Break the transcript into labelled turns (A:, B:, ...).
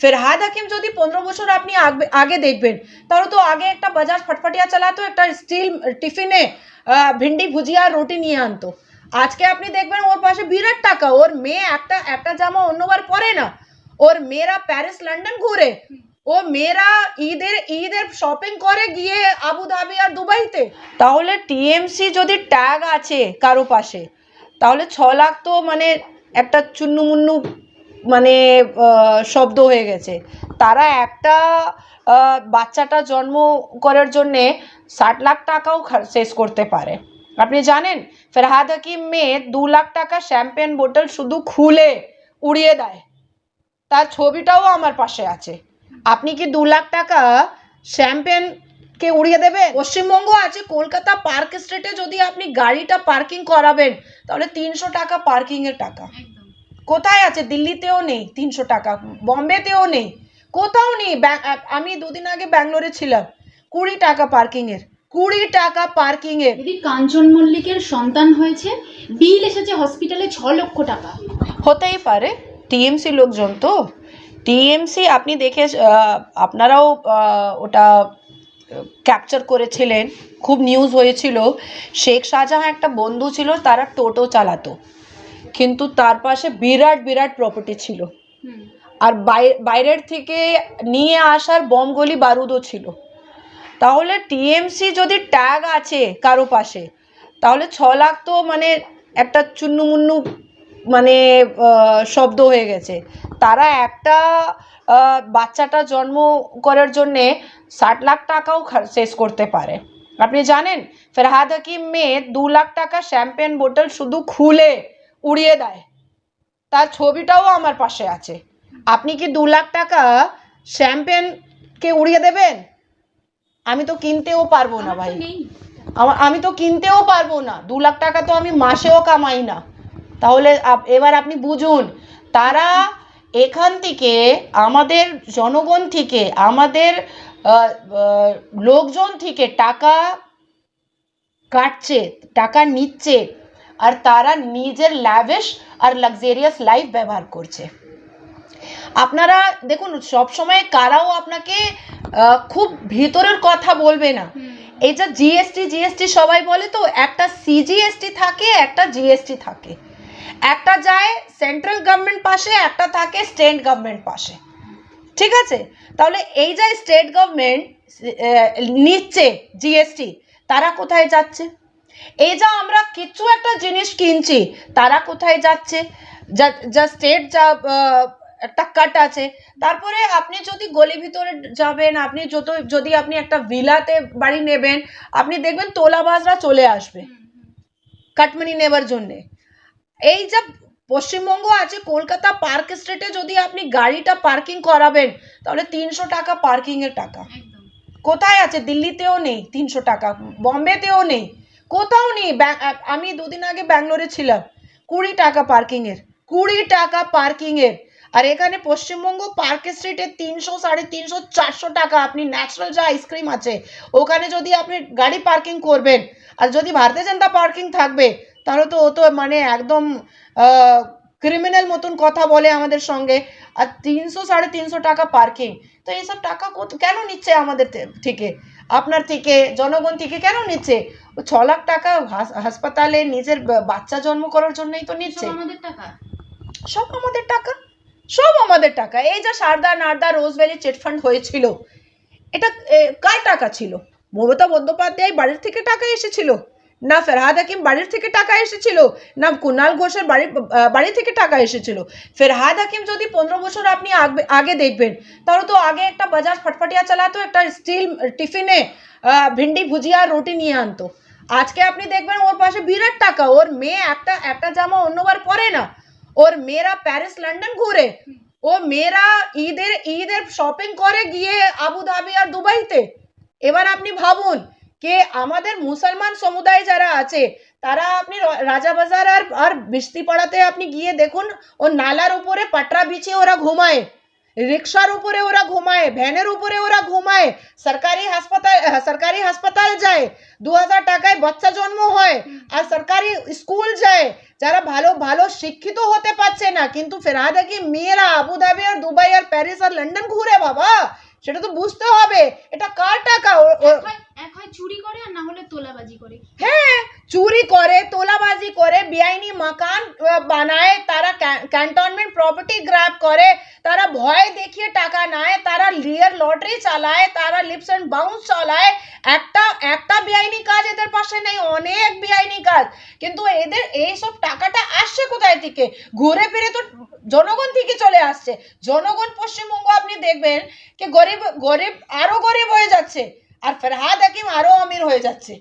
A: ফেরহাদ হাকিম, যদি পনেরো বছর আপনি আগে- দেখবেন, তাহলে তো আগে একটা বাজাজ ফটফটিয়া চালাতো, একটা স্টিল টিফিনে ভিন্ডি, ভুজিয়া, রুটি নিয়ে আনতো। আজকে আপনি দেখবেন ওর পাশে বিরাট টাকা, ওর মেয়ে একটা একটা জামা অন্যবার পরে না। ওর মেয়েরা প্যারিস, লন্ডন ঘুরে। ও মেয়েরা ঈদের ঈদের শপিং করে গিয়ে আবুধাবি আর দুবাইতে। তাহলে টিএমসি যদি ট্যাগ আছে কারও পাশে, তাহলে ছ লাখ তো মানে একটা চুন্নুমুন্নু মানে শব্দ হয়ে গেছে। তারা একটা বাচ্চাটা জন্ম করার জন্যে ষাট লাখ টাকাও শেষ করতে পারে। আপনি জানেন, ফেরহাদ হাকিম মেয়ে দু লাখ টাকা শ্যাম্পেন বোতল শুধু খুলে উড়িয়ে দেয়। তার ছবিটাও আমার পাশে আছে। আপনি কি দু লাখ টাকা শ্যাম্পেন কে উড়িয়ে দেবে? পশ্চিমবঙ্গ আছে, কলকাতা পার্ক স্ট্রিটে যদি আপনি গাড়িটা পার্কিং করাবেন, তাহলে তিনশো টাকা পার্কিংয়ের টাকা। কোথায় আছে? দিল্লিতেও নেই তিনশো টাকা। বম্বেতেও নেই। কোথাও নেই। আমি দুদিন আগে ব্যাঙ্গালোরে ছিলাম। কুড়ি টাকা পার্কিংয়ের। কুড়ি টাকা পার্কিংয়ের।
B: দিদি কাঞ্চন মল্লিকের সন্তান হয়েছে। বিল এসেছে হসপিটালে ছ লক্ষ টাকা।
A: হতেই পারে। টিএমসি লোকজন তো। টিএমসি আপনি দেখে আপনারাও ওটা ক্যাপচার করেছিলেন। খুব নিউজ হয়েছিল। শেখ শাহজাহাঁ একটা বন্ধু ছিল তারা টোটো চালাতো। কিন্তু তার পাশে বিরাট বিরাট প্রপার্টি ছিল। আর বাই- বাইরের থেকে নিয়ে আসার বমগলি বারুদও ছিল। তাহলে টিএমসি যদি ট্যাগ আছে কারও পাশে তাহলে ছ লাখ তো মানে একটা চুন্নুমুন্নু মানে শব্দ হয়ে গেছে। তারা একটা বাচ্চাটা জন্ম করার জন্যে ষাট লাখ টাকাও শেষ করতে পারে। আপনি জানেন ফেরহাদ হাকিম মেয়ে দু লাখ টাকা শ্যাম্পেন বোতল শুধু খুলে উড়িয়ে দেয়। তার ছবিটাও আমার পাশে আছে। আপনি কি দু লাখ টাকা শ্যাম্পেনকে উড়িয়ে দেবেন? আমি তো কিনতেও পারব না ভাই। আমা- তো কিনতেও পারব না। দু লাখ টাকা তো আমি মাসেও কামাই না। তাহলে এবার আপনি বুঝুন তারা এখান থেকে আমাদের জনগণ থেকে আমাদের লোকজন থেকে টাকা কাটছে টাকা নিচ্ছে আর তারা নিজের ল্যাভিশ আর লাক্সারিয়াস লাইফ ব্যবহার করছে। আপনারা দেখুন সব সময় কারাও আপনাকে খুব ভিতরের কথা বলবে না। এই যে জিএসটি জিএসটি সবাই বলে তো একটা সিজিএসটি থাকে একটা জিএসটি থাকে। একটা যায় সেন্ট্রাল গভর্নমেন্ট পাশে একটা থাকে স্টেট গভর্নমেন্ট পাশে। ঠিক আছে? তাহলে এই যে স্টেট গভর্নমেন্ট নিচ্ছে জিএসটি তারা কোথায় যাচ্ছে? এই যা আমরা কিছু একটা জিনিস কিনছি তারা কোথায় যাচ্ছে? যা যা স্টেট যা একটা কাট আছে তারপরে আপনি যদি গলি ভিতরে যাবেন আপনি যত যদি আপনি একটা ভিলাতে বাড়ি নেবেন আপনি দেখবেন তোলাবাজরা চলে আসবে। কাটমানি নেবার জন্যে। এই যা পশ্চিমবঙ্গ আছে কলকাতা পার্ক স্ট্রিটে যদি আপনি গাড়িটা পার্কিং করাবেন তাহলে তিনশো টাকা পার্কিংয়ের টাকা। কোথায় আছে? দিল্লিতেও নেই তিনশো টাকা বম্বেতেও নেই। কোথাও নেই। আমি দুদিন আগে ব্যাঙ্গালোরে ছিলাম। কুড়ি টাকা পার্কিংয়ের কুড়ি টাকা পার্কিংয়ের আর এখানে পশ্চিমবঙ্গ পার্ক স্ট্রিটে তিনশো সাড়ে তিনশো চারশো টাকা। আপনি ন্যাচারাল যা আইসক্রিম আছে, ওখানে যদি আপনি গাড়ি পার্কিং করবেন, আর যদি ভারতীয় জনতা পার্কিং থাকবে, তাহলে তো ও তো মানে একদম ক্রিমিনাল মতন কথা বলে আমাদের সঙ্গে। আর তিনশো সাড়ে তিনশো টাকা পার্কিং তো এইসব টাকা কেন নিচ্ছে আমাদের থেকে? আপনার থেকে জনগণ থেকে কেন নিচ্ছে? ও ছ লাখ টাকা হাস- হাসপাতালে নিজের বাচ্চা জন্ম করার জন্যই তো নিচ্ছে।
B: সব আমাদের টাকা।
A: সব আমাদের টাকা। এই যে সারদা নারদা রোজভ্যালি চিটফান্ড হয়েছিল এটা কার টাকা ছিল? মমতা বন্দ্যোপাধ্যায় বাড়ির থেকে টাকা এসেছিল। না ফেরহাদ হাকিম বাড়ির থেকে টাকা এসেছিল, না কুনাল ঘোষের বাড়ি বাড়ি থেকে টাকা এসেছিল। ফেরহাদ হাকিম যদি পনেরো বছর আপনি আগে- দেখবেন, তাহলে তো আগে একটা বাজাজ ফটফটিয়া চালাতো, একটা স্টিল টিফিনে ভিন্ডি ভুজিয়া রুটি নিয়ে আনতো। আজকে আপনি দেখবেন ওর পাশে বিরাট টাকা, ওর মেয়ে একটা একটা জামা অন্যবার পরে না। ওর মেয়েরা প্যারিস, লন্ডন ঘুরে, ও মেয়েরা ঈদের ঈদের শপিং করে গিয়ে আবুধাবি আর দুবাইতে। এবার আপনি ভাবুন যে আমাদের মুসলমান সমুদায় যারা আছে, তারা আপনি রাজাবাজার আর আর বিস্তিপাড়াতে আপনি গিয়ে দেখুন, ও নালার উপরে পাটরা বিছিয়ে ওরা ঘুমায়, রিক্সার উপরে ওরা ঘুমায়, ভ্যানের উপরে ওরা ঘুমায়, সরকারি হাসপাতাল সরকারি হাসপাতাল যায় দু হাজার টাকায় বাচ্চা জন্ম হয়, আর সরকারি স্কুল যায়, যারা ভালো ভালো শিক্ষিত হতে পারছে না, কিন্তু ফেরাদ কি মেয়েরা আবুধাবি আর দুবাই আর প্যারিস আর লন্ডন ঘুরে বাবা? সেটা তো বুঝতে হবে। এটা কার টাকা?
B: হয় এক হয় চুরি করে আর না হলে তোলাবাজি করে।
A: হ্যাঁ চুরি করে, তোলাবাজি করে, বেআইনি মাকান বানায়, তারা ক্যান্টনমেন্ট প্রপার্টি গ্র্যাব করে, তারা ভয় দেখিয়ে টাকা নেয়, তারা রিয়ার লটারি চালায়, তারা লিপস অ্যান্ড বাউন্স চালায়। একটা একটা বেআইনি কাজ এদের পাশে নেই, অনেক বেআইনি কাজ। কিন্তু এদের এইসব টাকাটা আসছে কোথায় থেকে? ঘুরে ফিরে তো জনগণ থেকে চলে আসছে। জনগণ পশ্চিমবঙ্গ আপনি দেখবেন কি গরিব গরিব আরও গরিব হয়ে যাচ্ছে, আর ফরহাদ হাকিম আরও আমির হয়ে যাচ্ছে।